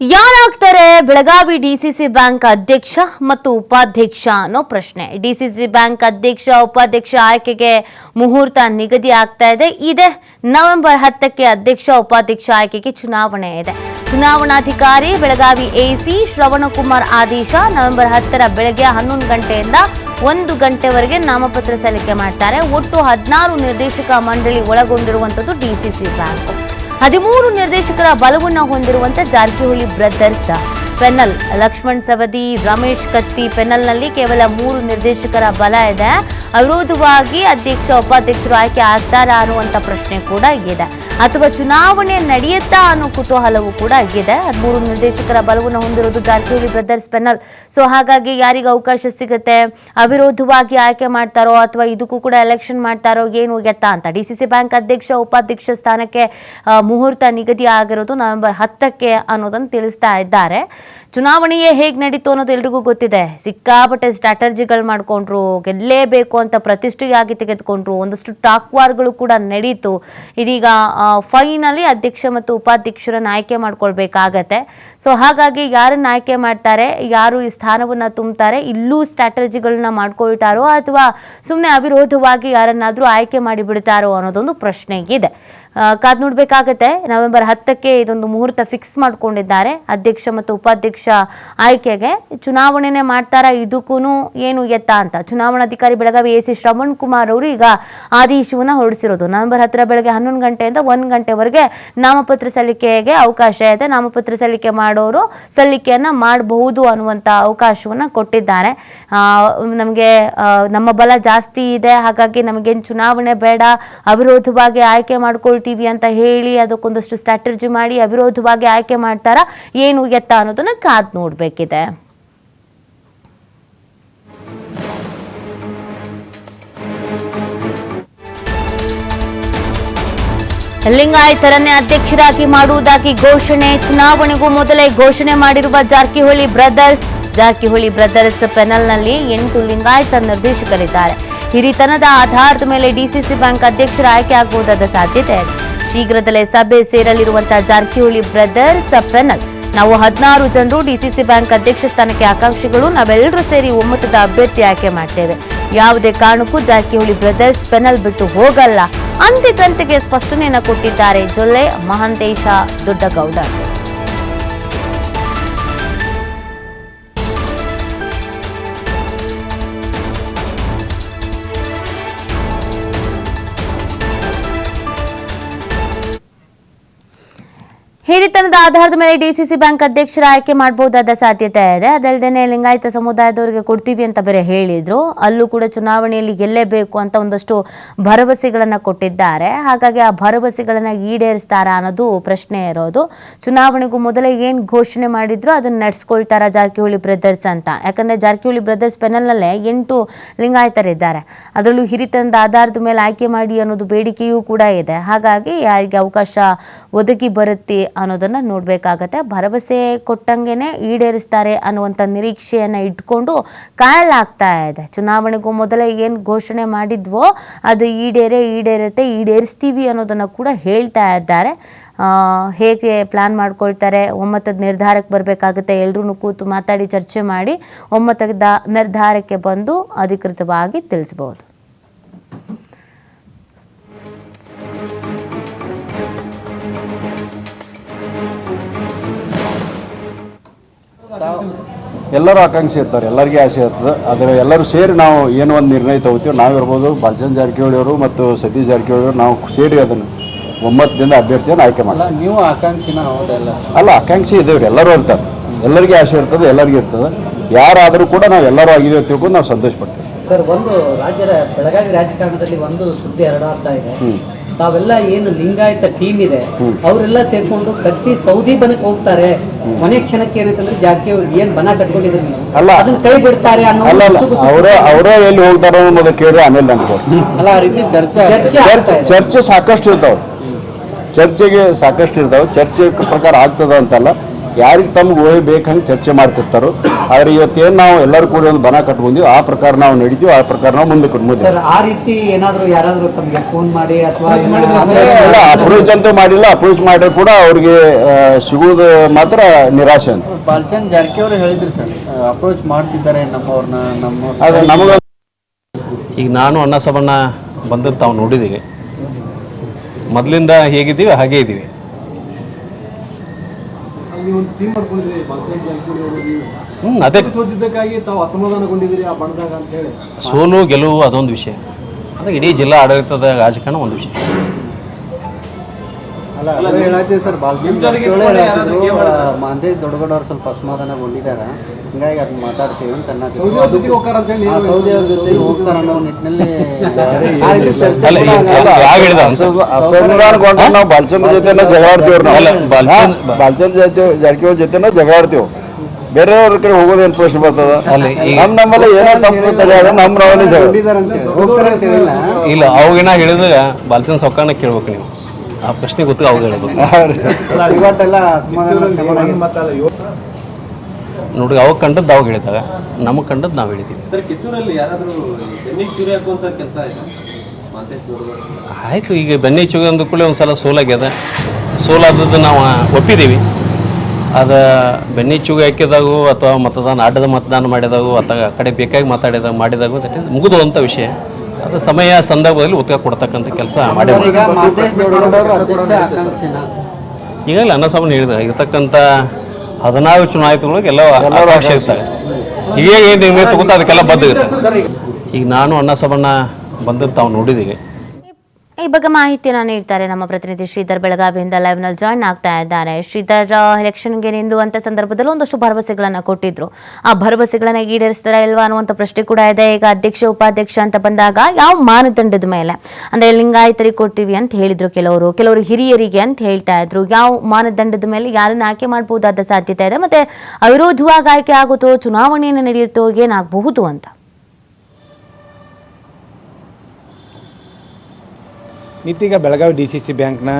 ಯಾರಾಗ್ತಾರೆ? Belagavi DCC bank ಅಧ್ಯಕ್ಷ ಮತ್ತು ಉಪಾಧ್ಯಕ್ಷ ಅನ್ನೋ ಪ್ರಶ್ನೆ. ಡಿಸಿಸಿ ಬ್ಯಾಂಕ್ ಅಧ್ಯಕ್ಷ, ಉಪಾಧ್ಯಕ್ಷ ಆಯ್ಕೆಗೆ ಮುಹೂರ್ತ ನಿಗದಿ ಆಗ್ತಾ ಇದೆ. ಇದೆ ನವೆಂಬರ್ ಹತ್ತಕ್ಕೆ ಅಧ್ಯಕ್ಷ, ಉಪಾಧ್ಯಕ್ಷ ಆಯ್ಕೆಗೆ ಚುನಾವಣೆ ಇದೆ. ಚುನಾವಣಾಧಿಕಾರಿ ಬೆಳಗಾವಿ ಎಸಿ ಶ್ರವಣಕುಮಾರ್ ಆದೇಶ ನವೆಂಬರ್ ಹತ್ತರ ಬೆಳಗ್ಗೆ ಹನ್ನೊಂದು ಗಂಟೆಯಿಂದ ಒಂದು ಗಂಟೆವರೆಗೆ ನಾಮಪತ್ರ ಸಲ್ಲಿಕೆ ಮಾಡ್ತಾರೆ. ಒಟ್ಟು ಹದಿನಾರು ನಿರ್ದೇಶಕ ಮಂಡಳಿ ಒಳಗೊಂಡಿರುವಂತದ್ದು ಡಿಸಿಸಿ ಬ್ಯಾಂಕ್. ಹದಿಮೂರು ನಿರ್ದೇಶಕರ ಬಲವನ್ನು ಹೊಂದಿರುವಂತೆ ಜಾರಕಿಹೊಳಿ ಬ್ರದರ್ಸ್. ಪೆನಲ್ ಲಕ್ಷ್ಮಣ್ ಸವದಿ, ರಮೇಶ್ ಕತ್ತಿ, ಪೆನಲ್ನಲ್ಲಿ ಕೇವಲ ಮೂರು ನಿರ್ದೇಶಕರ ಬಲ ಇದೆ. ಅವಿರೋಧವಾಗಿ ಅಧ್ಯಕ್ಷ, ಉಪಾಧ್ಯಕ್ಷರು ಆಯ್ಕೆ ಆಗ್ತಾರಾ ಅನ್ನುವಂಥ ಪ್ರಶ್ನೆ ಕೂಡ ಇದೆ. ಅಥವಾ ಚುನಾವಣೆ ನಡೆಯುತ್ತಾ ಅನ್ನೋ ಕುತೂಹಲವೂ ಕೂಡ ಇದೆ. ಹದಿಮೂರು ನಿರ್ದೇಶಕರ ಬಲವನ್ನು ಹೊಂದಿರೋದು ಜಾರಕಿಹೊಳಿ ಬ್ರದರ್ಸ್ ಪೆನಲ್. ಸೊ ಹಾಗಾಗಿ ಯಾರಿಗೆ ಅವಕಾಶ ಸಿಗುತ್ತೆ? ಅವಿರೋಧವಾಗಿ ಆಯ್ಕೆ ಮಾಡ್ತಾರೋ ಅಥವಾ ಇದಕ್ಕೂ ಕೂಡ ಎಲೆಕ್ಷನ್ ಮಾಡ್ತಾರೋ ಏನು ಎತ್ತಾ ಅಂತ? ಡಿ ಸಿ ಸಿ ಬ್ಯಾಂಕ್ ಅಧ್ಯಕ್ಷ, ಉಪಾಧ್ಯಕ್ಷ ಸ್ಥಾನಕ್ಕೆ ಮುಹೂರ್ತ ನಿಗದಿ ಆಗಿರೋದು ನವೆಂಬರ್ ಹತ್ತಕ್ಕೆ ಅನ್ನೋದನ್ನು ತಿಳಿಸ್ತಾ ಇದ್ದಾರೆ. ಚುನಾವಣೆಯೇ ಹೇಗೆ ನಡೀತು ಅನ್ನೋದು ಎಲ್ರಿಗೂ ಗೊತ್ತಿದೆ. ಸಿಕ್ಕಾಪಟ್ಟೆ ಸ್ಟ್ರಾಟರ್ಜಿಗಳು ಮಾಡ್ಕೊಂಡ್ರು. ಗೆಲ್ಲೇಬೇಕು ಅಂತ ಪ್ರತಿಷ್ಠೆಯಾಗಿ ತೆಗೆದುಕೊಂಡ್ರು. ಒಂದಷ್ಟು ಟಾಕ್ ವಾರ್ಗಳು ಕೂಡ ನಡೀತು. ಇದೀಗ ಫೈನಲಿ ಅಧ್ಯಕ್ಷ ಮತ್ತು ಉಪಾಧ್ಯಕ್ಷರನ್ನ ಆಯ್ಕೆ ಮಾಡ್ಕೊಳ್ಬೇಕಾಗತ್ತೆ. ಸೊ, ಹಾಗಾಗಿ ಯಾರನ್ನ ಆಯ್ಕೆ ಮಾಡ್ತಾರೆ, ಯಾರು ಈ ಸ್ಥಾನವನ್ನ ತುಂಬುತ್ತಾರೆ ಇಲ್ಲೂ ಸ್ಟ್ರಾಟಜಿಗಳನ್ನ ಮಾಡ್ಕೊಳ್ತಾರೋ ಅಥವಾ ಸುಮ್ಮನೆ ಅವಿರೋಧವಾಗಿ ಯಾರನ್ನಾದರೂ ಆಯ್ಕೆ ಮಾಡಿ ಬಿಡ್ತಾರೋ ಅನ್ನೋದೊಂದು ಪ್ರಶ್ನೆ ಇದೆ. ಕಾದ್ ನೋಡ್ಬೇಕಾಗತ್ತೆ. ನವೆಂಬರ್ ಹತ್ತಕ್ಕೆ ಇದೊಂದು ಮುಹೂರ್ತ ಫಿಕ್ಸ್ ಮಾಡ್ಕೊಂಡಿದ್ದಾರೆ ಅಧ್ಯಕ್ಷ ಮತ್ತು ಉಪಾಧ್ಯಕ್ಷ ಆಯ್ಕೆಗೆ. ಚುನಾವಣೆನೆ ಮಾಡ್ತಾರಾ? ಇದಕ್ಕೂ ಏನು ಎತ್ತ ಅಂತ. ಚುನಾವಣಾಧಿಕಾರಿ ಬೆಳಗಾವಿ ಎ ಸಿ ಶ್ರವಣ್ ಕುಮಾರ್ ಅವರು ಈಗ ಆದೇಶವನ್ನ ಹೊರಡಿಸಿರೋದು. ನವೆಂಬರ್ ಹತ್ತರ ಬೆಳಗ್ಗೆ ಹನ್ನೊಂದು ಗಂಟೆಯಿಂದ ಒಂದು ಗಂಟೆವರೆಗೆ ನಾಮಪತ್ರ ಸಲ್ಲಿಕೆಗೆ ಅವಕಾಶ ಇದೆ. ನಾಮಪತ್ರ ಸಲ್ಲಿಕೆ ಮಾಡೋರು ಸಲ್ಲಿಕೆಯನ್ನ ಮಾಡಬಹುದು ಅನ್ನುವಂಥ ಅವಕಾಶವನ್ನ ಕೊಟ್ಟಿದ್ದಾರೆ. ನಮಗೆ ನಮ್ಮ ಬಲ ಜಾಸ್ತಿ ಇದೆ. ಹಾಗಾಗಿ ನಮಗೇನು ಚುನಾವಣೆ ಬೇಡ. ಅವಿರೋಧವಾಗಿ ಆಯ್ಕೆ ಮಾಡ್ಕೊಳ್ತೀವಿ ಅಂತ ಹೇಳಿ ಅದಕ್ಕೊಂದಷ್ಟು ಸ್ಟ್ರಾಟಜಿ ಮಾಡಿ ಅವಿರೋಧವಾಗಿ ಆಯ್ಕೆ ಮಾಡ್ತಾರಾ? ಏನು ಎತ್ತ ಅನ್ನೋದನ್ನ ಕಾದ್ ನೋಡ್ಬೇಕಿದೆ. ಲಿಂಗಾಯತರನ್ನೇ ಅಧ್ಯಕ್ಷರಾಗಿ ಮಾಡುವುದಾಗಿ ಘೋಷಣೆ. ಚುನಾವಣೆಗೂ ಮೊದಲೇ ಘೋಷಣೆ ಮಾಡಿರುವ ಜಾರಕಿಹೊಳಿ ಬ್ರದರ್ಸ್ ಜಾರಕಿಹೊಳಿ ಬ್ರದರ್ಸ್ ಪೆನಲ್ನಲ್ಲಿ ಎಂಟು ಲಿಂಗಾಯತ ನಿರ್ದೇಶಕರಿದ್ದಾರೆ. ಹಿರಿತನದ ಆಧಾರದ ಮೇಲೆ ಡಿಸಿಸಿ ಬ್ಯಾಂಕ್ ಅಧ್ಯಕ್ಷರ ಆಯ್ಕೆ ಆಗಬಹುದಾದ ಸಾಧ್ಯತೆ. ಶೀಘ್ರದಲ್ಲೇ ಸಭೆ ಸೇರಲಿರುವಂತಹ ಜಾರಕಿಹೊಳಿ ಬ್ರದರ್ಸ್ ಪೆನಲ್ ನಾವು ಹದಿನಾರು ಜನರು ಡಿಸಿಸಿ ಬ್ಯಾಂಕ್ ಅಧ್ಯಕ್ಷ ಸ್ಥಾನಕ್ಕೆ ಆಕಾಂಕ್ಷಿಗಳು. ನಾವೆಲ್ಲರೂ ಸೇರಿ ಒಮ್ಮತದ ಅಭ್ಯರ್ಥಿ ಆಯ್ಕೆ ಮಾಡ್ತೇವೆ. ಯಾವುದೇ ಕಾರಣಕ್ಕೂ ಜಾರಕಿಹೊಳಿ ಬ್ರದರ್ಸ್ ಪೆನಲ್ ಬಿಟ್ಟು ಹೋಗಲ್ಲ. ಅಂತೆ ಸ್ಪಷ್ಟನೆಯನ್ನು ಸ್ಪಷ್ಟನೆಯನ್ನ ಕೊಟ್ಟಿದ್ದಾರೆ ಜೊಲ್ಲೆ ಮಹಾಂತೇಶ ದೊಡ್ಡಗೌಡ. ಹಿರಿತನದ ಆಧಾರದ ಮೇಲೆ ಡಿಸಿಸಿ ಬ್ಯಾಂಕ್ ಅಧ್ಯಕ್ಷರ ಆಯ್ಕೆ ಮಾಡಬಹುದಾದ ಸಾಧ್ಯತೆ ಇದೆ. ಅದಲ್ಲದೆ ಲಿಂಗಾಯತ ಸಮುದಾಯದವರಿಗೆ ಕೊಡ್ತೀವಿ ಅಂತ ಬೇರೆ ಹೇಳಿದ್ರು. ಅಲ್ಲೂ ಕೂಡ ಚುನಾವಣೆಯಲ್ಲಿ ಗೆಲ್ಲೇಬೇಕು ಅಂತ ಒಂದಷ್ಟು ಭರವಸೆಗಳನ್ನ ಕೊಟ್ಟಿದ್ದಾರೆ. ಹಾಗಾಗಿ ಆ ಭರವಸೆಗಳನ್ನ ಈಡೇರಿಸ್ತಾರಾ ಅನ್ನೋದು ಪ್ರಶ್ನೆ ಇರೋದು. ಚುನಾವಣೆಗೂ ಮೊದಲೇ ಏನ್ ಘೋಷಣೆ ಮಾಡಿದ್ರು ಅದನ್ನ ನಡ್ಸ್ಕೊಳ್ತಾರ ಜಾರಕಿಹೊಳಿ ಬ್ರದರ್ಸ್ ಅಂತ. ಯಾಕಂದ್ರೆ ಜಾರಕಿಹೊಳಿ ಬ್ರದರ್ಸ್ ಪೆನಲ್ನಲ್ಲೇ ಎಂಟು ಲಿಂಗಾಯತರಿದ್ದಾರೆ. ಅದರಲ್ಲೂ ಹಿರಿತನದ ಆಧಾರದ ಮೇಲೆ ಆಯ್ಕೆ ಮಾಡಿ ಅನ್ನೋದು ಬೇಡಿಕೆಯೂ ಕೂಡ ಇದೆ. ಹಾಗಾಗಿ ಯಾರಿಗೆ ಅವಕಾಶ ಒದಗಿ ಬರುತ್ತೆ ಅನ್ನೋದನ್ನ ನೋಡಬೇಕಾಗತ್ತೆ. ಭರವಸೆ ಕೊಟ್ಟಂಗೆನೆ ಈಡೇರಿಸ್ತಾರೆ ಅನ್ನುವಂಥ ನಿರೀಕ್ಷೆಯನ್ನು ಇಟ್ಕೊಂಡು ಕಾಯಲಾಗ್ತಾ ಇದೆ. ಚುನಾವಣೆಗೂ ಮೊದಲೇ ಏನು ಘೋಷಣೆ ಮಾಡಿದ್ವೋ ಅದು ಈಡೇರೆ, ಈಡೇರತ್ತೆ, ಈಡೇರಿಸ್ತೀವಿ ಅನ್ನೋದನ್ನ ಕೂಡ ಹೇಳ್ತಾ ಇದ್ದಾರೆ. ಹೇಗೆ ಪ್ಲಾನ್ ಮಾಡ್ಕೊಳ್ತಾರೆ, ಒಮ್ಮತದ ನಿರ್ಧಾರಕ್ಕೆ ಬರಬೇಕಾಗುತ್ತೆ ಎಲ್ಲರೂ ಕೂತು ಮಾತಾಡಿ ಚರ್ಚೆ ಮಾಡಿ ಒಮ್ಮತದ ನಿರ್ಧಾರಕ್ಕೆ ಬಂದು ಅಧಿಕೃತವಾಗಿ ತಿಳಿಸಬಹುದು. ಎಲ್ಲರೂ ಆಕಾಂಕ್ಷೆ ಇರ್ತಾರೆ ಎಲ್ಲರಿಗೆ ಆಸೆ ಇರ್ತದೆ. ಆದರೆ ಎಲ್ಲರೂ ಸೇರಿ ನಾವು ಏನು ಒಂದು ನಿರ್ಣಯ ತಗೋತೀವಿ. ನಾವಿರ್ಬೋದು ಬಾಲಚಂದ್ರ ಜಾರಕಿಹೊಳಿ ಅವರು ಮತ್ತು ಸತೀಶ್ ಜಾರಕಿಹೊಳಿ ಅವರು ನಾವು ಸೇರಿ ಅದನ್ನು ಒಮ್ಮತದಿಂದ ಅಭ್ಯರ್ಥಿಯನ್ನು ಆಯ್ಕೆ ಮಾಡ್ತೀವಿ. ನೀವು ಆಕಾಂಕ್ಷಿನ ಹೌದಲ್ಲ ಅಲ್ಲ ಆಕಾಂಕ್ಷೆ ರೀ ಎಲ್ಲರೂ ಇರ್ತಾರೆ. ಎಲ್ಲರಿಗೆ ಆಸೆ ಇರ್ತದೆ ಎಲ್ಲರಿಗೂ ಇರ್ತದೆ. ಯಾರಾದರೂ ಕೂಡ ನಾವು ಎಲ್ಲರೂ ಆಗಿದೆ ತಿಳ್ಕೊಂಡು ನಾವು ಸಂತೋಷ ಪಡ್ತೀವಿ. ಸರ್ ಒಂದು ರಾಜ್ಯದ ಬೆಳಗಾವಿ ರಾಜಕಾರಣದಲ್ಲಿ ಒಂದು ಸುದ್ದಿ ಹರಡಾಡ್ತಾ ಇದೆ. ತಾವೆಲ್ಲ ಏನು ಲಿಂಗಾಯತ ಟೀಮ್ ಇದೆ. ಅವರೆಲ್ಲ ಸೇರ್ಕೊಂಡು ಕಟ್ಟಿ ಸೌದಿ ಬನಕ್ ಹೋಗ್ತಾರೆ. ಮನೆ ಕ್ಷಣಕ್ಕೆ ಏನಂತಂದ್ರೆ ಜಾರಕಿಹೊಳಿ ಏನ್ ಬನ ಕಟ್ಕೊಂಡಿದ್ರು ಅಲ್ಲ. ಅದನ್ನ ಕೈ ಬಿಡ್ತಾರೆ ಅನ್ನೋ ಅವರೇ ಅವರೇ ಎಲ್ಲಿ ಹೋಗ್ತಾರೋ ಅನ್ನೋದು ಕೇಳಿ ಆಮೇಲೆ ಅಂತ ಅಲ್ಲ ಆ ರೀತಿ ಚರ್ಚೆ. ಚರ್ಚೆ ಸಾಕಷ್ಟು ಇರ್ತಾವೆ. ಚರ್ಚೆಗೆ ಸಾಕಷ್ಟು ಇರ್ತಾವೆ. ಚರ್ಚೆ ಪ್ರಕಾರ ಆಗ್ತದ ಅಂತಲ್ಲ. ಯಾರಿಗೆ ತಮ್ಗೆ ಓಯ್ ಬೇಕಂಗೆ ಚರ್ಚೆ ಮಾಡ್ತಿರ್ತಾರೋ ಆದರೆ ಇವತ್ತೇನು ನಾವು ಎಲ್ಲರೂ ಕೂಡ ಒಂದು ಬನ ಕಟ್ಕೊಂಡಿವಿ ಆ ಪ್ರಕಾರ ನಾವು ನಡೀತೀವಿ ಆ ಪ್ರಕಾರ ನಾವು ಮುಂದಕ್ಕೆ ಮುಂದೆ ಸರ್ ಆ ರೀತಿ ಏನಾದ್ರು ಯಾರಾದ್ರೂ ತಮಗೆ ಫೋನ್ ಮಾಡಿ ಅಥವಾ ಅಪ್ರೋಚ್ ಅಂತೂ ಮಾಡಿಲ್ಲ ಅಪ್ರೋಚ್ ಮಾಡಿದ್ರೆ ಕೂಡ ಅವ್ರಿಗೆ ಸಿಗುವುದು ಮಾತ್ರ ನಿರಾಶೆ ಅಂತ. ಬಾಲ್ಚಂದ್ ಜಾರಕಿಹೊಳಿ ಹೇಳಿದ್ರು ಸರ್ ಅಪ್ರೋಚ್ ಮಾಡ್ತಿದ್ದಾರೆ ನಮ್ಮವ್ರನ್ನ ನಮ್ಮ ಅದು ನಮಗೆ ಈಗ ನಾನು ಅಣ್ಣ ಸಬಣ್ಣ ಬಂದದ್ದು ತಾವು ನೋಡಿದ್ದೀವಿ ಮೊದಲಿಂದ ಹೇಗಿದ್ದೀವಿ ಹಾಗೇ ಇದ್ದೀವಿ ಹ್ಞೂ ಅದೇ. ತಾವು ಅಸಮಾಧಾನಗೊಂಡಿದ್ದೀರಿ ಆ ಬಣದಾಗ ಅಂತ ಹೇಳಿ. ಸೋಲು ಗೆಲುವು ಅದೊಂದು ವಿಷಯ. ಅದು ಇಡೀ ಜಿಲ್ಲಾ ಆಡಳಿತದ ರಾಜಕಾರಣ ಒಂದು ವಿಷಯ. ಅಲ್ಲ ಅದೇ ಹೇಳತ್ತೀವಿ ಸರ್ ಬಾಲ್ಚಂದ್ ಜಾರಕಿಹೊಳಿ ಹೇಳತ್ತಿದ್ರು ಮಾಂತೇಶ್ ದೊಡ್ಡಗೌಡ ಅವ್ರು ಸ್ವಲ್ಪ ಅಸಮಾಧಾನಗೊಂಡಿದ್ದಾರೆ ಹಿಂಗಾಗಿ ಅದನ್ನ ಮಾತಾಡ್ತೀವಿ ಅಂತ. ಸೌದಿ ಅವ್ರ ಜೊತೆ ಹೋಗ್ತಾರ ಅನ್ನೋ ನಿಟ್ಟಿನಲ್ಲಿ? ಅಸಮಾಧಾನಗೊಂಡ್ರೆ ನಾವು ಬಾಲ್ಚಂದ್ರ ಜೊತೆನ ನಾವು ಬಾಲ್ಚಂದ್ರ ಜೊತೆ ಜಾರಕಿಹೊಳಿ ಜೊತೆನ ಜಗಳಾಡ್ತೀವಿ ಬೇರೆಯವ್ರ ಕಡೆ ಹೋಗೋದೇನು ಪ್ರಶ್ನೆ ಬರ್ತದ? ಅಲ್ಲ, ಈಗ- ನಮ್ ನಮ್ಮಲ್ಲಿ ಏನೋ ತಪ್ಪು ತಡೆಯೋದು ನಮ್ಮ ನಾವಲ್ಲಿ ಇಲ್ಲ ಅವಾಗ ಹೇಳಿದಾಗ ಬಾಲ್ಚಂದ್ ಸೊಕ್ಕನ ಕೇಳ್ಬೇಕು ನೀವು. ಆ ಪ್ರಶ್ನೆ ಗೊತ್ತು ಅವಾಗ ಹೇಳೋದು. ನೋಡ್ರಿ ಅವಾಗ ಕಂಡದ್ದು ಅವಾಗ ಹೇಳಿದಾಗ ನಮಗೆ ಕಂಡದ್ದು ನಾವು ಹೇಳ್ತೀವಿ ಸರ್ ಕಿತ್ತೂರಲ್ಲಿ ಯಾರಾದ್ರೂ ಬೆನ್ನಿಗೆ ಕೆಲಸ ಆಯ್ತಾ? ಈಗ ಬೆನ್ನಿ ಚುಗಿ ಅಂದ ಕೂಡಲೇ ಒಂದು ಸಲ ಸೋಲಾಗ್ಯದ ಸೋಲಾದದ್ದು ನಾವು ಒಪ್ಪಿದ್ದೀವಿ. ಅದು ಬೆನ್ನಿ ಚುಗಿ ಹಾಕಿದಾಗು ಅಥವಾ ಮತದಾನ ಅಡ್ಡದ ಮತದಾನ ಮಾಡಿದಾಗೂ ಅಥವಾ ಆ ಕಡೆ ಬೇಕಾಗಿ ಮಾತಾಡಿದಾಗ ಮಾಡಿದಾಗೂ ಮುಗಿದು ಅಂತ ಮುಗಿದುವಂಥ ವಿಷಯ. ಅದು ಸಮಯ ಸಂದರ್ಭದಲ್ಲಿ ಉತ್ತರ ಕೊಡ್ತಕ್ಕಂಥ ಕೆಲಸ ಮಾಡಿ ಈಗ ಮಾಂತೇಶ್ ದೊಡ್ಡಗೌಡ ಇರತಕ್ಕಂಥ ಹೇಳಿದ ಹದಿನಾರು ಚುನಾಯಿತಗಳಿಗೆ ಎಲ್ಲ ಅವಕಾಶ ಇರ್ತಾರೆ. ಈಗ ಏನು ನಿರ್ಣಯ ತಗೋತಾ ಅದಕ್ಕೆಲ್ಲ ಬದ್ಧ ಇರುತ್ತೆ ಈಗ ನಾನು ಅನ್ನ ಸಬಣ್ಣ ಬಂದದ್ದು ತಾವು ನೋಡಿದ್ದೀವಿ ಈ ಬಗ್ಗೆ ಮಾಹಿತಿಯನ್ನು ನೀಡ್ತಾರೆ ನಮ್ಮ ಪ್ರತಿನಿಧಿ ಶ್ರೀಧರ್ ಬೆಳಗಾವಿಯಿಂದ ಲೈವ್ನಲ್ಲಿ ಜಾಯ್ನ್ ಆಗ್ತಾ ಇದ್ದಾರೆ. ಶ್ರೀಧರ್ ಎಲೆಕ್ಷನ್ಗೆ ನಿಂದುವಂತ ಸಂದರ್ಭದಲ್ಲಿ ಒಂದಷ್ಟು ಭರವಸೆಗಳನ್ನು ಕೊಟ್ಟಿದ್ರು. ಆ ಭರವಸೆಗಳನ್ನ ಈಡೇರಿಸ್ತಾರ ಇಲ್ವಾ ಅನ್ನುವಂಥ ಪ್ರಶ್ನೆ ಕೂಡ ಇದೆ. ಈಗ ಅಧ್ಯಕ್ಷ, ಉಪಾಧ್ಯಕ್ಷ ಅಂತ ಬಂದಾಗ ಯಾವ ಮಾನದಂಡದ ಮೇಲೆ? ಅಂದ್ರೆ ಲಿಂಗಾಯತರಿಗೆ ಕೊಟ್ಟಿವಿ ಅಂತ ಹೇಳಿದ್ರು ಕೆಲವರು. ಕೆಲವರು ಹಿರಿಯರಿಗೆ ಅಂತ ಹೇಳ್ತಾ ಇದ್ರು. ಯಾವ ಮಾನದಂಡದ ಮೇಲೆ ಯಾರನ್ನ ಆಯ್ಕೆ ಮಾಡಬಹುದಾದ ಸಾಧ್ಯತೆ ಇದೆ? ಮತ್ತೆ ಅವಿರೋಧವಾಗಿ ಆಯ್ಕೆ ಆಗುತ್ತೋ, ಚುನಾವಣೆಯನ್ನು ನಡೆಯುತ್ತೋ ಏನಾಗಬಹುದು ಅಂತ? ನಿತ್ತೀಗ ಬೆಳಗಾವಿ ಡಿ ಸಿ ಸಿ ಬ್ಯಾಂಕ್ನ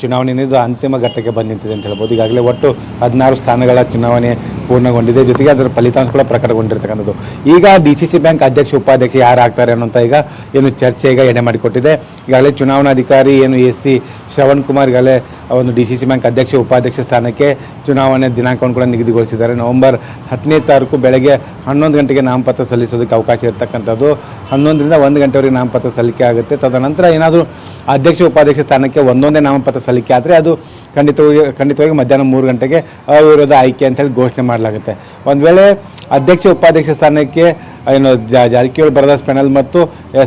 ಚುನಾವಣೆ ಇದು ಅಂತಿಮ ಘಟ್ಟಕ್ಕೆ ಬಂದು ನಿಂತಿದೆ ಅಂತ ಹೇಳ್ಬೋದು. ಈಗಾಗಲೇ ಒಟ್ಟು ಹದಿನಾರು ಸ್ಥಾನಗಳ ಚುನಾವಣೆ ಪೂರ್ಣಗೊಂಡಿದೆ. ಜೊತೆಗೆ ಅದರ ಫಲಿತಾಂಶ ಕೂಡ ಪ್ರಕಟಗೊಂಡಿರ್ತಕ್ಕಂಥದ್ದು. ಈಗ ಡಿ ಸಿ ಸಿ ಬ್ಯಾಂಕ್ ಅಧ್ಯಕ್ಷ, ಉಪಾಧ್ಯಕ್ಷ ಯಾರು ಆಗ್ತಾರೆ ಅನ್ನೋಂಥ ಈಗ ಏನು ಚರ್ಚೆ ಈಗ ಎಡೆ ಮಾಡಿಕೊಟ್ಟಿದೆ. ಈಗಾಗಲೇ ಚುನಾವಣಾಧಿಕಾರಿ ಏನು ಎಸ್ ಸಿ ಶ್ರವಣ್ ಕುಮಾರ್ ಈಗಾಗಲೇ ಒಂದು ಡಿ ಸಿ ಸಿ ಬ್ಯಾಂಕ್ ಅಧ್ಯಕ್ಷ, ಉಪಾಧ್ಯಕ್ಷ ಸ್ಥಾನಕ್ಕೆ ಚುನಾವಣೆ ದಿನಾಂಕವನ್ನು ಕೂಡ ನಿಗದಿಗೊಳಿಸಿದ್ದಾರೆ. ನವೆಂಬರ್ ಹತ್ತನೇ ತಾರೀಕು ಬೆಳಗ್ಗೆ ಹನ್ನೊಂದು ಗಂಟೆಗೆ ನಾಮಪತ್ರ ಸಲ್ಲಿಸೋದಕ್ಕೆ ಅವಕಾಶ ಇರತಕ್ಕಂಥದ್ದು. ಹನ್ನೊಂದರಿಂದ ಒಂದು ಗಂಟೆವರೆಗೆ ನಾಮಪತ್ರ ಸಲ್ಲಿಕೆ ಆಗುತ್ತೆ. ತದನಂತರ ಏನಾದರೂ ಅಧ್ಯಕ್ಷ, ಉಪಾಧ್ಯಕ್ಷ ಸ್ಥಾನಕ್ಕೆ ಒಂದೊಂದೇ ನಾಮಪತ್ರ ಸಲ್ಲಿಕೆ ಆದರೆ ಅದು ಖಂಡಿತವಾಗಿ ಖಂಡಿತವಾಗಿ ಮಧ್ಯಾಹ್ನ ಮೂರು ಗಂಟೆಗೆ ಅವಿರೋಧ ಆಯ್ಕೆ ಅಂತೇಳಿ ಘೋಷಣೆ ಮಾಡಲಾಗುತ್ತೆ. ಒಂದು ವೇಳೆ ಅಧ್ಯಕ್ಷ, ಉಪಾಧ್ಯಕ್ಷ ಸ್ಥಾನಕ್ಕೆ ಏನು ಜಾರಕಿಹೊಳಿ ಬರದಾಸ್ ಪ್ಯಾನಲ್ ಮತ್ತು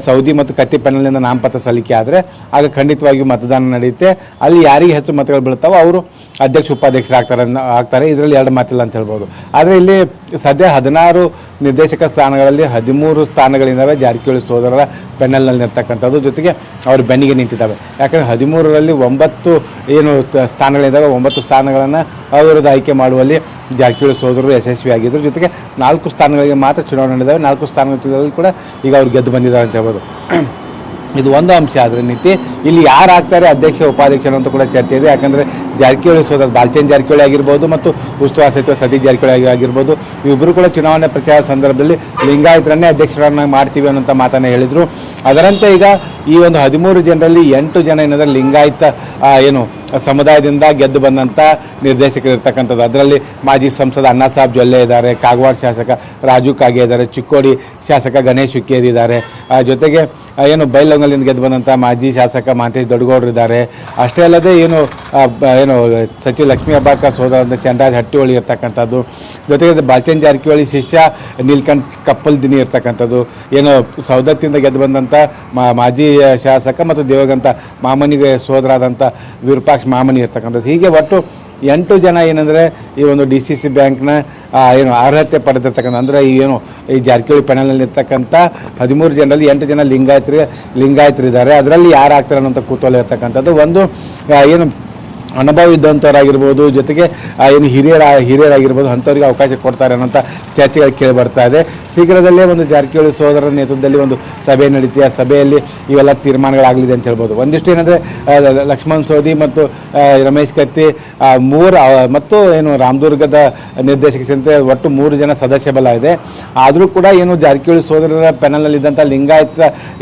ಸೌದಿ ಮತ್ತು ಕತ್ತಿ ಪ್ಯಾನಲ್ನಿಂದ ನಾಮಪತ್ರ ಸಲ್ಲಿಕೆ ಆದರೆ, ಆಗ ಖಂಡಿತವಾಗಿಯೂ ಮತದಾನ ನಡೆಯುತ್ತೆ. ಅಲ್ಲಿ ಯಾರಿಗೆ ಹೆಚ್ಚು ಮತಗಳು ಬೀಳ್ತಾವೋ ಅವರು ಅಧ್ಯಕ್ಷ, ಉಪಾಧ್ಯಕ್ಷರಾಗ್ತಾರೆ ಆಗ್ತಾರೆ. ಇದರಲ್ಲಿ ಎರಡು ಮಾತಿಲ್ಲ ಅಂತ ಹೇಳ್ಬೋದು. ಆದರೆ ಇಲ್ಲಿ ಸದ್ಯ ಹದಿನಾರು ನಿರ್ದೇಶಕ ಸ್ಥಾನಗಳಲ್ಲಿ ಹದಿಮೂರು ಸ್ಥಾನಗಳಿದ್ದಾವೆ, ಜಾರಕಿಹೊಳಿ ಸೋದರರ ಪೆನಲ್ನಲ್ಲಿ ಇರ್ತಕ್ಕಂಥದ್ದು ಜೊತೆಗೆ ಅವರು ಬೆನ್ನಿಗೆ ನಿಂತಿದ್ದಾವೆ. ಯಾಕಂದರೆ ಹದಿಮೂರರಲ್ಲಿ ಒಂಬತ್ತು ಏನು ಸ್ಥಾನಗಳಿದ್ದಾವೆ, ಒಂಬತ್ತು ಸ್ಥಾನಗಳನ್ನು ಅವಿರೋಧ ಆಯ್ಕೆ ಮಾಡುವಲ್ಲಿ ಜಾರಕಿಹೊಳಿ ಸೋದರರು ಯಶಸ್ವಿಯಾಗಿದ್ದರು ಜೊತೆಗೆ ನಾಲ್ಕು ಸ್ಥಾನಗಳಿಗೆ ಮಾತ್ರ ಚುನಾವಣೆ ನಡೆದಾವೆ. ನಾಲ್ಕು ಸ್ಥಾನಗಳಲ್ಲಿ ಕೂಡ ಈಗ ಅವ್ರು ಗೆದ್ದು ಬಂದಿದ್ದಾರೆ ಅಂತ ಹೇಳ್ಬೋದು. ಇದು ಒಂದು ಅಂಶ. ಆದರೆ ನೀತಿ ಇಲ್ಲಿ ಯಾರು ಆಗ್ತಾರೆ ಅಧ್ಯಕ್ಷ, ಉಪಾಧ್ಯಕ್ಷರು ಅಂತ ಕೂಡ ಚರ್ಚೆ ಇದೆ. ಯಾಕಂದರೆ ಜಾರಕಿಹೊಳಿ ಸೋದರ ಬಾಲ್ಚಂದ್ ಜಾರಕಿಹೊಳಿ ಆಗಿರ್ಬೋದು ಮತ್ತು ಉಸ್ತುವಾರಿ ಸಚಿವ ಸತೀಶ್ ಜಾರಕಿಹೊಳಿ ಆಗಿ- ಆಗಿರ್ಬೋದು. ಇಬ್ಬರು ಕೂಡ ಚುನಾವಣೆ ಪ್ರಚಾರ ಸಂದರ್ಭದಲ್ಲಿ ಲಿಂಗಾಯತರನ್ನೇ ಅಧ್ಯಕ್ಷರನ್ನಾಗಿ ಮಾಡ್ತೀವಿ ಅನ್ನೋಂಥ ಮಾತನ್ನು ಹೇಳಿದರು. ಅದರಂತೆ ಈಗ ಈ ಒಂದು ಹದಿಮೂರು ಜನರಲ್ಲಿ ಎಂಟು ಜನ ಏನಂದ್ರೆ ಲಿಂಗಾಯತ ಏನು, ಸಮುದಾಯದಿಂದ ಗೆದ್ದು ಬಂದಂಥ ನಿರ್ದೇಶಕರು ಇರ್ತಕ್ಕಂಥದ್ದು ಅದರಲ್ಲಿ ಮಾಜಿ ಸಂಸದ ಅಣ್ಣಾ ಸಾಹೇಬ್ ಜೊಲ್ಲೆ ಇದ್ದಾರೆ, ಕಾಗವಾಡ ಶಾಸಕ ರಾಜು ಕಾಗೆ ಇದ್ದಾರೆ, ಚಿಕ್ಕೋಡಿ ಶಾಸಕ ಗಣೇಶ್ ಹುಕ್ಕೇರಿ ಇದ್ದಾರೆ. ಜೊತೆಗೆ ಏನು ಬೈಲೊಂಗಲಿಂದ ಗೆದ್ದು ಬಂದಂಥ ಮಾಜಿ ಶಾಸಕ ಮಹಂತೇಶ್ ದೊಡ್ಡಗೌಡರು ಇದ್ದಾರೆ. ಅಷ್ಟೇ ಅಲ್ಲದೆ ಏನು ಏನು ಸಚಿವ ಲಕ್ಷ್ಮೀ ಹಬ್ಬಾಕ ಸೋದರ ಚಂದ್ರಾಜ್ ಹಟ್ಟಿಹೊಳಿ ಇರ್ತಕ್ಕಂಥದ್ದು, ಜೊತೆಗೆ ಬಾಲ್ಚನ್ ಜಾರಕಿಹೊಳಿ ಶಿಷ್ಯ ನೀಲ್ಕಂಠ್ ಕಪ್ಪಲ್ ದಿನಿ ಇರ್ತಕ್ಕಂಥದ್ದು, ಏನು ಸೌದತ್ತಿಂದ ಗೆದ್ದು ಬಂದಂಥ ಮಾಜಿ ಶಾಸಕ ಮತ್ತು ದೇವಗಂತ ಮಾಮನಿಗೆ ಸೋದರಾದಂಥ ವಿರೂಪಾಕ್ಷ ಮಾಮನಿ ಇರ್ತಕ್ಕಂಥದ್ದು. ಹೀಗೆ ಒಟ್ಟು ಎಂಟು ಜನ ಏನಂದರೆ ಈ ಒಂದು ಡಿ ಸಿ ಸಿ ಬ್ಯಾಂಕ್ನ ಏನು ಅರ್ಹತೆ ಪಡೆದಿರ್ತಕ್ಕಂಥ, ಅಂದರೆ ಈ ಏನು, ಈ ಜಾರಕಿಹೊಳಿ ಪ್ಯಾನಲ್ನಲ್ಲಿ ಇರ್ತಕ್ಕಂಥ ಹದಿಮೂರು ಜನರಲ್ಲಿ ಎಂಟು ಜನ ಲಿಂಗಾಯತ್ರಿ, ಲಿಂಗಾಯತರಿದ್ದಾರೆ. ಅದರಲ್ಲಿ ಯಾರು ಆಗ್ತಾರೆ ಅನ್ನೋಂಥ ಕುತೂಹಲ ಇರ್ತಕ್ಕಂಥದ್ದು. ಒಂದು ಏನು ಅನುಭವ ಇದ್ದಂಥವರಾಗಿರ್ಬೋದು ಜೊತೆಗೆ ಏನು ಹಿರಿಯರ, ಹಿರಿಯರಾಗಿರ್ಬೋದು, ಅಂಥವ್ರಿಗೆ ಅವಕಾಶ ಕೊಡ್ತಾರೆ ಅನ್ನೋಂಥ ಚರ್ಚೆಗಳು ಕೇಳಿ ಬರ್ತಾ ಇದೆ. ಶೀಘ್ರದಲ್ಲೇ ಒಂದು ಜಾರಕಿಹೊಳಿ ಸೋದರರ ನೇತೃತ್ವದಲ್ಲಿ ಒಂದು ಸಭೆ ನಡೀತಿ ಆ ಸಭೆಯಲ್ಲಿ ಇವೆಲ್ಲ ತೀರ್ಮಾನಗಳಾಗಲಿದೆ ಅಂತ ಹೇಳ್ಬೋದು. ಒಂದಿಷ್ಟು ಏನಂದರೆ ಲಕ್ಷ್ಮಣ್ ಸೋದಿ ಮತ್ತು ರಮೇಶ್ ಕತ್ತಿ ಮೂರು ಮತ್ತು ಏನು ರಾಮದುರ್ಗದ ನಿರ್ದೇಶಕ ಸೇರಿದಂತೆ ಒಟ್ಟು ಮೂರು ಜನ ಸದಸ್ಯ ಬಲ ಇದೆ. ಆದರೂ ಕೂಡ ಏನು ಜಾರಕಿಹೊಳಿ ಸೋದರರ ಪ್ಯಾನಲ್ನಲ್ಲಿದ್ದಂಥ ಲಿಂಗಾಯತ,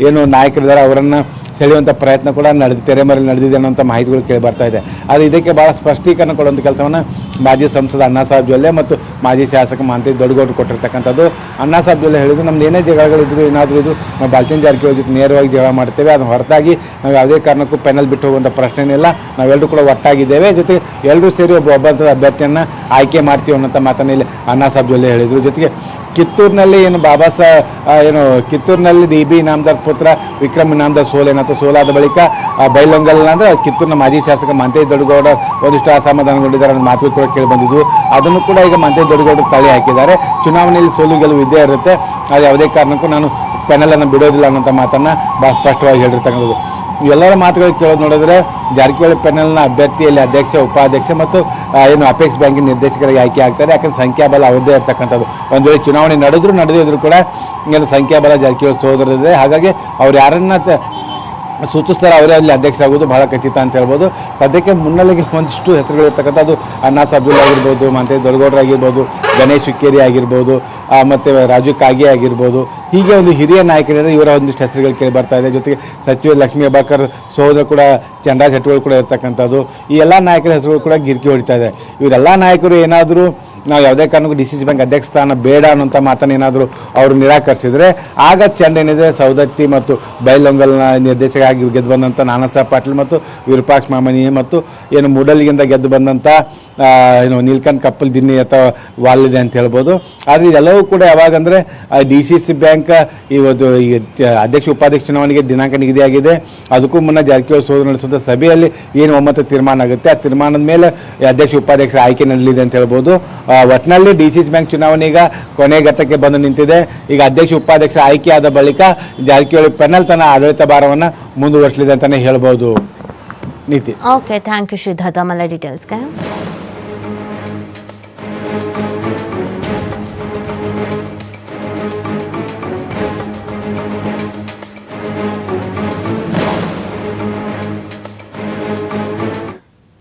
ಏನು ನಾಯಕರಿದ್ದಾರೆ, ಅವರನ್ನು ಸೆಳೆಯುವಂಥ ಪ್ರಯತ್ನ ಕೂಡ ನಡೆದು ತೆರೆಮರೆಯಲ್ಲಿ ನಡೆದಿದೆ ಅನ್ನೋಂಥ ಮಾಹಿತಿಗಳು ಕೇಳಿ ಬರ್ತಾ ಇದೆ. ಆದರೆ ಇದಕ್ಕೆ ಭಾಳ ಸ್ಪಷ್ಟೀಕರಣ ಕೊಡುವಂಥ ಕೆಲಸವನ್ನು ಮಾಜಿ ಸಂಸದ ಅಣ್ಣಾ ಸಾಹೇಬ್ ಜೊಲ್ಲೆ ಮತ್ತು ಮಾಜಿ ಶಾಸಕ ಮಾಂತಿ ದೊಡ್ಡಗೌಡರು ಕೊಟ್ಟಿರ್ತಕ್ಕಂಥದ್ದು. ಅಣ್ಣಾ ಸಾಹೇಬ್ ಜೊಲ್ಲೆ ಹೇಳಿದ್ರು, ನಮ್ದು ಏನೇ ಜಗಳಗಳಿದ್ರು ಏನಾದರೂ ಇದು, ನಾವು ಬಾಲ್ಚಿನ ಜಾರಕಿಹೊಳಿ ಜೊತೆ ನೇರವಾಗಿ ಜಗಳ ಮಾಡ್ತೇವೆ. ಅದನ್ನು ಹೊರತಾಗಿ ನಾವು ಯಾವುದೇ ಕಾರಣಕ್ಕೂ ಪೆನಲ್ ಬಿಟ್ಟು ಹೋಗುವಂಥ ಪ್ರಶ್ನೆನೇ ಇಲ್ಲ. ನಾವೆಲ್ಲರೂ ಕೂಡ ಒಟ್ಟಾಗಿದ್ದೇವೆ. ಜೊತೆಗೆ ಎಲ್ಲರೂ ಸೇರಿ ಒಬ್ಬ ಒಬ್ಬ ಅಭ್ಯರ್ಥಿಯನ್ನು ಆಯ್ಕೆ ಮಾಡ್ತೀವಿ ಅನ್ನೋಂಥ ಮಾತನ್ನು ಇಲ್ಲಿ ಅಣ್ಣಾ ಸಾಹೇಬ್ ಜೊಲ್ಲೆ ಹೇಳಿದರು. ಜೊತೆಗೆ ಕಿತ್ತೂರಿನಲ್ಲಿ ಏನು ಬಾಬಾ ಸಾ ಏನು, ಕಿತ್ತೂರಿನಲ್ಲಿ ಡಿ ಬಿ ಇನಾಮದಾರ್ ಪುತ್ರ ವಿಕ್ರಮ್ ಇನಾಮದಾರ್ ಸೋಲೇನಾಯ್ತು ಸೋಲಾದ ಬಳಿಕ ಬೈಲೊಂಗಲ್ ಅಂದರೆ ಕಿತ್ತೂರಿನ ಮಾಜಿ ಶಾಸಕ ಮಂತೇಶ್ ದೊಡ್ಡಗೌಡ ಒಂದಿಷ್ಟು ಅಸಮಾಧಾನಗೊಂಡಿದ್ದಾರೆ ಅನ್ನೋ ಮಾತು ಕೂಡ ಕೇಳಿ ಬಂದಿದ್ವು. ಅದನ್ನು ಕೂಡ ಈಗ ಮಂತೇ ದೊಡ್ಡಗೌಡರು ತಳ್ಳಿ ಹಾಕಿದ್ದಾರೆ. ಚುನಾವಣೆಯಲ್ಲಿ ಸೋಲು ಗೆಲುವು ಇದ್ದೇ ಇರುತ್ತೆ. ಅದು ಯಾವುದೇ ಕಾರಣಕ್ಕೂ ನಾನು ಪೆನಲನ್ನು ಬಿಡೋದಿಲ್ಲ ಅನ್ನೋಂಥ ಮಾತನ್ನು ಭಾಳ ಸ್ಪಷ್ಟವಾಗಿ ಹೇಳಿರ್ತಕ್ಕಂಥದ್ದು. ಇವೆಲ್ಲರ ಮಾತುಗಳು ಕೇಳೋದು ನೋಡಿದ್ರೆ ಜಾರಕಿಹೊಳಿ ಪೆನಲ್ನ ಅಭ್ಯರ್ಥಿಯಲ್ಲಿ ಅಧ್ಯಕ್ಷ, ಉಪಾಧ್ಯಕ್ಷ ಮತ್ತು ಏನು ಅಪೆಕ್ಸ್ ಬ್ಯಾಂಕಿನ ನಿರ್ದೇಶಕರಿಗೆ ಆಯ್ಕೆ ಆಗ್ತಾರೆ. ಯಾಕಂದ್ರೆ ಸಂಖ್ಯಾಬಲ ಅವರದ್ದೇ ಇರ್ತಕ್ಕಂಥದ್ದು. ಒಂದು ವೇಳೆ ಚುನಾವಣೆ ನಡೆದ್ರು, ನಡೆದಿದ್ರು ಕೂಡ ಏನು ಸಂಖ್ಯಾಬಲ ಜಾರಕಿಹೊಳಿ ಸೋದರದೇ ಹಾಗಾಗಿ ಅವ್ರು ಯಾರನ್ನ ಸೂಚಿಸ್ತಾರೆ, ಅವರೇ ಅಲ್ಲಿ ಅಧ್ಯಕ್ಷ ಆಗೋದು ಬಹಳ ಖಚಿತ ಅಂತ ಹೇಳ್ಬೋದು. ಸದ್ಯಕ್ಕೆ ಮುನ್ನೆಲೆಗೆ ಒಂದಿಷ್ಟು ಹೆಸರುಗಳಿರ್ತಕ್ಕಂಥ ಅದು ಅಣ್ಣಾ ಸಬ್ಜುಲ್ ಆಗಿರ್ಬೋದು, ಮತ್ತು ದೊಡ್ಡಗೌಡ್ರ ಆಗಿರ್ಬೋದು, ಗಣೇಶ್ ಹುಕ್ಕೇರಿ ಆಗಿರ್ಬೋದು ಮತ್ತು ರಾಜು ಕಾಗೆ ಆಗಿರ್ಬೋದು. ಹೀಗೆ ಒಂದು ಹಿರಿಯ ನಾಯಕರಿಂದ ಇವರ ಒಂದಿಷ್ಟು ಹೆಸರುಗಳು ಕೇಳಿ ಬರ್ತಾ ಇದೆ. ಜೊತೆಗೆ ಸಚಿವ ಲಕ್ಷ್ಮೀ ಅಬಾಕರ್ ಸಹೋದರ ಕೂಡ ಚಂಡಾ ಶೆಟ್ಟಿಗಳು ಕೂಡ ಇರ್ತಕ್ಕಂಥದ್ದು. ಈ ಎಲ್ಲ ನಾಯಕರ ಹೆಸರುಗಳು ಕೂಡ ಗಿರ್ಕಿ ಹೊಡಿತಾ ಇದೆ. ಇವರೆಲ್ಲ ನಾಯಕರು ಏನಾದರೂ ನಾವು ಯಾವುದೇ ಕಾರಣಕ್ಕೂ ಡಿ ಸಿ ಸಿ ಬ್ಯಾಂಕ್ ಅಧ್ಯಕ್ಷ ಸ್ಥಾನ ಬೇಡ ಅನ್ನೋಂಥ ಮಾತನ್ನು ಏನಾದರೂ ಅವರು ನಿರಾಕರಿಸಿದರೆ ಆಗ ಚೆಂಡ ಏನಿದೆ ಸೌದತ್ತಿ ಮತ್ತು ಬೈಲೊಂಗಲ್ನ ನಿರ್ದೇಶಕ ಆಗಿ ಗೆದ್ದು ಬಂದಂಥ ನಾನಾ ಸಾಹೇಬ್ ಪಾಟೀಲ್ ಮತ್ತು ವಿರೂಪಾಕ್ಷ ಮಾಮನಿ ಮತ್ತು ಏನು ಮೂಡಲ್ಗಿಂದ ಗೆದ್ದು ಬಂದಂಥ ಏನು ನೀಲ್ಕಂಠ್ ಕಪ್ಪಲ್ ದಿನ್ನಿ ಅಥವಾ ವಾಲಿದೆ ಅಂತ ಹೇಳ್ಬೋದು. ಆದರೆ ಇದೆಲ್ಲವೂ ಕೂಡ ಯಾವಾಗಂದರೆ ಡಿ ಸಿ ಸಿ ಬ್ಯಾಂಕ್ ಇವತ್ತು ಈ ಅಧ್ಯಕ್ಷ ಉಪಾಧ್ಯಕ್ಷ ಚುನಾವಣೆಗೆ ದಿನಾಂಕ ನಿಗದಿಯಾಗಿದೆ. ಅದಕ್ಕೂ ಮುನ್ನ ಜಾರಕಿಹೊಳಿ ಸೋದರ ನಡೆಸುವಂಥ ಸಭೆಯಲ್ಲಿ ಏನು ಒಮ್ಮತ ತೀರ್ಮಾನ ಆಗುತ್ತೆ. ಆ ತೀರ್ಮಾನದ ಮೇಲೆ ಅಧ್ಯಕ್ಷ ಉಪಾಧ್ಯಕ್ಷರ ಆಯ್ಕೆ ನಡೆಯಲಿದೆ ಅಂತ ಹೇಳ್ಬೋದು. ಒಟ್ಟಿನಲ್ಲಿ ಡಿ ಸಿ ಸಿ ಬ್ಯಾಂಕ್ ಚುನಾವಣೆ ಈಗ ಕೊನೆ ಘಟ್ಟಕ್ಕೆ ಬಂದು ನಿಂತಿದೆ. ಈಗ ಅಧ್ಯಕ್ಷ ಉಪಾಧ್ಯಕ್ಷ ಆಯ್ಕೆಯಾದ ಬಳಿಕ ಜಾರಕಿಹೊಳಿ ಪೆನಲ್ ತನ್ನ ಆಡಳಿತ ಭಾರವನ್ನು ಮುಂದುವರಿಸಲಿದೆ ಅಂತಲೇ ಹೇಳ್ಬೋದು. ನೀತಿ. ಓಕೆ ಥ್ಯಾಂಕ್ ಯು ಶ್ರೀಧರ್ ಮಲ್ಲ ಡೀಟೇಲ್ಸ್ಗೆ